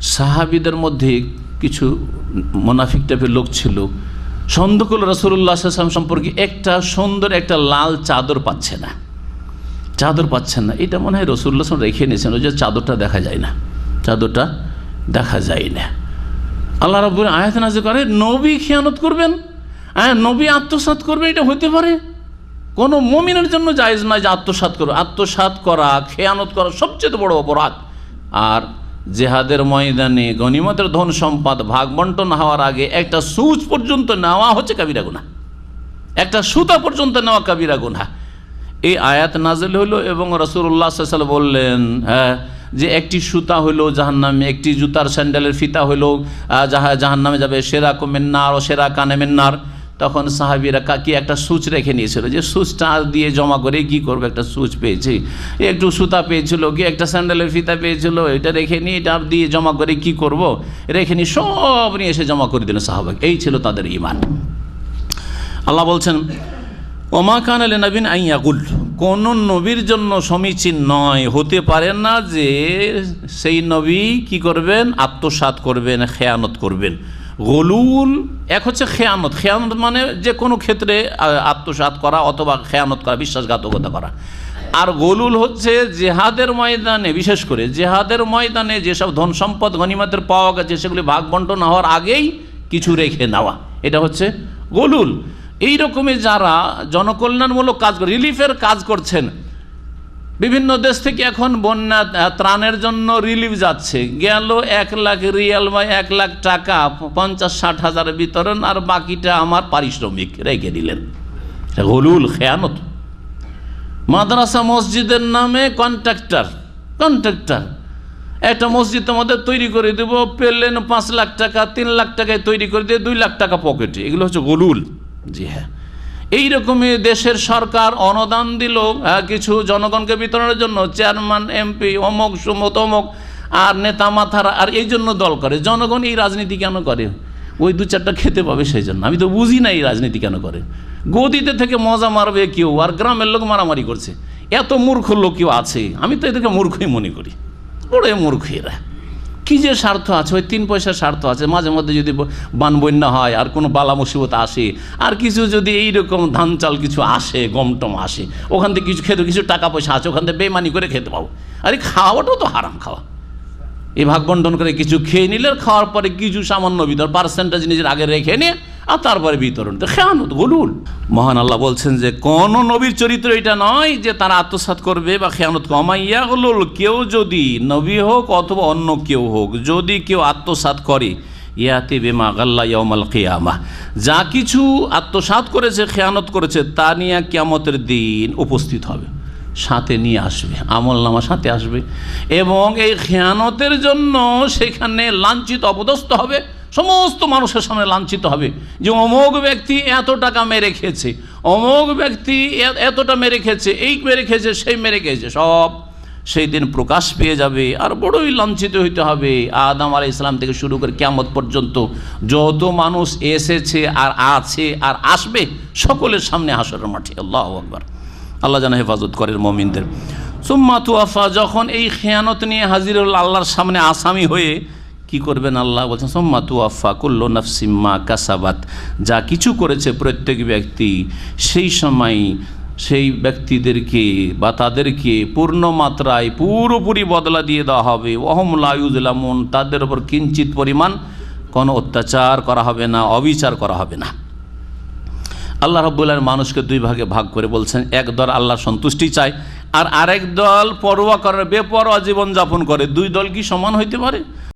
সাহাবিদের মধ্যে কিছু মোনাফিক টাইপের লোক ছিল। সন্দেহ করল রসুল্লাহ আসলাম সম্পর্কে একটা সুন্দর একটা লাল চাদর পাচ্ছে না। চাদর পাচ্ছেন না। এটা মনে হয় রসুল্লাহ রেখে নিয়েছেন ওই যে চাদরটা দেখা যায় না। চাদরটা দেখা যায় না। আল্লাহ রব্বুল আয়াত নাজে করে নবী খেয়ানত করবেন হ্যাঁ নবী আত্মসাত করবে, এটা হতে পারে। কোনো মমিনের জন্য জায়েজ নয় যে আত্মসাত করবে। আত্মসাত করা, খেয়ানত করা সবচেয়ে বড় অপরাধ। আর জেহাদের ময়দানে গনিমতের ধন সম্পদ ভাগ বন্টন হওয়ার আগে একটা সুচ পর্যন্ত নেওয়া হচ্ছে কাবিরা গুনা একটা সুতা পর্যন্ত নেওয়া কাবিরা গুনা এই আয়াত নাজেল হইল এবং রসুল্লাহ সাল্লাম বললেন হ্যাঁ যে একটি সুতা হইল জাহান্নামে একটি জুতার স্যান্ডেলের ফিতা আহ, যাহা জাহান্নামে যাবে সেরা কমেন্নার ও সেরা কানেমেন্নার তখন সাহাবিরা কা- কি একটা সুচ রেখে নিয়েছিল যে সুচটা দিয়ে জমা করে কি করবে একটা সুচ পেয়েছি। একটু সুতা পেয়েছিল, কি একটা স্যান্ডেলের ফিতা পেয়েছিল, এটা রেখে নিয়ে এটা দিয়ে জমা করে কি করব? রেখে নিয়ে সব নিয়ে এসে জমা করে দিলেন সাহাবাক। এই ছিল তাদের ইমান আল্লাহ বলছেন, ওমা কান আলী নবীন আইয়াগুল কোন নবীর জন্য সমীচীন নয়। হতে পারে না যে সেই নবী কি করবেন? আত্মসাত করবেন, খেয়ানত করবেন। গলুল, এক হচ্ছে খেয়ানত খেয়ানত মানে যে কোনো ক্ষেত্রে আত্মসাত করা অথবা খেয়ানত করা, বিশ্বাসঘাতকতা করা। আর গলুল হচ্ছে জেহাদের ময়দানে, বিশেষ করে জেহাদের ময়দানে যেসব ধন সম্পদ, গনিমতের পাওয়া গেছে, সেগুলি ভাগ বন্টন হওয়ার আগেই কিছু রেখে নেওয়া। এটা হচ্ছে গলুল। এই রকমের যারা জনকল্যাণমূলক কাজ করে রিলিফের কাজ করছেন বিভিন্ন দেশ থেকে এখন বন্যা ত্রাণের জন্য রিলিফ যাচ্ছে। গেল এক লাখ রিয়াল বা এক লাখ টাকা, পঞ্চাশ, ষাট হাজার বিতরণ, আর বাকিটা আমার পারিশ্রমিক, রেখে দিলেন। হলুল খেয়ানত। মাদ্রাসা মসজিদের নামে কন্ট্রাক্টর কন্ট্রাক্টর। একটা মসজিদ আমাদের তৈরি করে দেব, পেলেন পাঁচ লাখ টাকা, তিন লাখ টাকায় তৈরি করে দিয়ে দুই লাখ টাকা পকেটে। এগুলো হচ্ছে গলুল জি হ্যাঁ। এই রকমই দেশের সরকার অনুদান দিল কিছু জনগণকে বিতরণের জন্য, চেয়ারম্যান, এমপি, অমক, সুমত অমক, আর নেতা মাথারা, আর এই জন্য দল করে। জনগণ এই রাজনীতি কেন করে? ওই দু চারটা খেতে পাবে সেই জন্য আমি তো বুঝি না এই রাজনীতি কেন করে। গদিতে থেকে মজা মারবে কেউ, আর গ্রামের লোক মারামারি করছে। এত মূর্খ লোক কেউ আছে। আমি তো এদেরকে মূর্খই মনে করি। বড় মূর্খ এরা। কী যে স্বার্থ আছে? ওই তিন পয়সার স্বার্থ আছে। মাঝে মধ্যে যদি বান বন্যা হয় আর কোনো বালা মুসিবত আসে, আর কিছু যদি এইরকম ধান চাল কিছু আসে, গম টম আসে, ওখান থেকে কিছু খেতে, কিছু টাকা পয়সা আছে, ওখান থেকে বেমানি করে খেতে পাবো। আরে খাওয়াটাও তো হারাম খাওয়া। এই ভাগ বন্টন করে কিছু খেয়ে নিলে, খাওয়ার পরে কিছু সামান্য ভিতর পার্সেন্টেজ নিজের আগে রেখে নিয়ে আর তারপরে বিতরণ। তো খেয়ানত, গলুল। মহান আল্লাহ বলছেন যে, কোন নবীর চরিত্র এটা নয় যে তারা আত্মসাৎ করবে বা খেয়ানত কমাইয়া গলুল, কেউ যদি নবী হোক অথবা অন্য কেউ হোক, যদি কেউ আত্মসাৎ করে, ইয়াতে বেমা গাল্লা ইয়ামাল কেয়ামা যা কিছু আত্মসাৎ করেছে, খেয়ানত করেছে, তা নিয়ে কিয়ামতের দিন উপস্থিত হবে, সাথে নিয়ে আসবে, আমল নামা সাথে আসবে। এবং এই খেয়ানতের জন্য সেখানে লাঞ্ছিত অপদস্থ হবে সমস্ত মানুষের সামনে লাঞ্ছিত হবে যে অমোঘ ব্যক্তি এত টাকা মেরে খেয়েছে, অমোঘ ব্যক্তি এতটা মেরে খেয়েছে, এই মেরে খেয়েছে, সেই মেরে খেয়েছে, সব সেই দিন প্রকাশ পেয়ে যাবে আর বড়ই লাঞ্ছিত হইতে হবে। আদম আলাই ইসলাম থেকে শুরু করে কেমত পর্যন্ত যত মানুষ এসেছে আর আছে আর আসবে, সকলের সামনে হাসরের মাঠে, আল্লাহ আকবার। আল্লাহ যেন হেফাজত করেন মমিনদের। সুম্মা তুয়াফা, যখন এই খেয়ানত নিয়ে হাজির আল্লাহর সামনে আসামি হয়ে কি করবেন আল্লাহ? বলছেন, সোম্মা তুয়াফা কুল্লো নফসিম্মা কাসাবাত। যা কিছু করেছে প্রত্যেক ব্যক্তি, সেই সময় সেই ব্যক্তিদেরকে বা তাদেরকে পূর্ণ মাত্রায় পুরোপুরি বদলা দিয়ে দেওয়া হবে। ওহম লাউজুলামুন তাদের ওপর কিঞ্চিত পরিমাণ কোনো অত্যাচার করা হবে না, অবিচার করা হবে না। আল্লাহ রব্বুল্লাহ মানুষকে দুই ভাগে ভাগ করে বলছেন, এক দল আল্লাহর সন্তুষ্টি চায় আর আরেক দল পরোয়া করার বেপরোয়া জীবনযাপন করে। দুই দল কি সমান হইতে পারে?